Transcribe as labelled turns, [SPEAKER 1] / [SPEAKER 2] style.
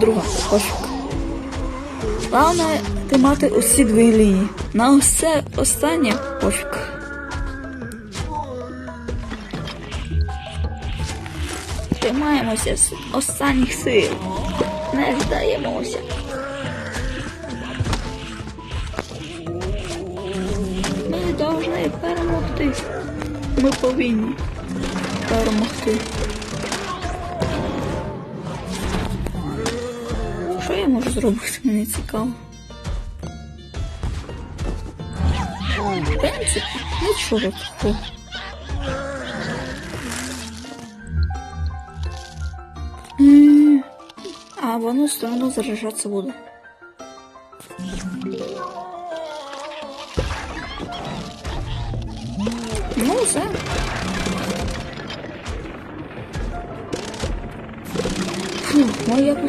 [SPEAKER 1] друга. Пофіг. Головне тримати усі дві лінії. На усе останнє пофіг. Тримаємося з останніх сил. Не здаємося. Ми повинні перемогти. Ми повинні перемогти. Що я можу зробити? Мені цікаво. В принципі, нічого такого. М, А в одну сторону заряджатися буде. Ну, все. Фу, ну якось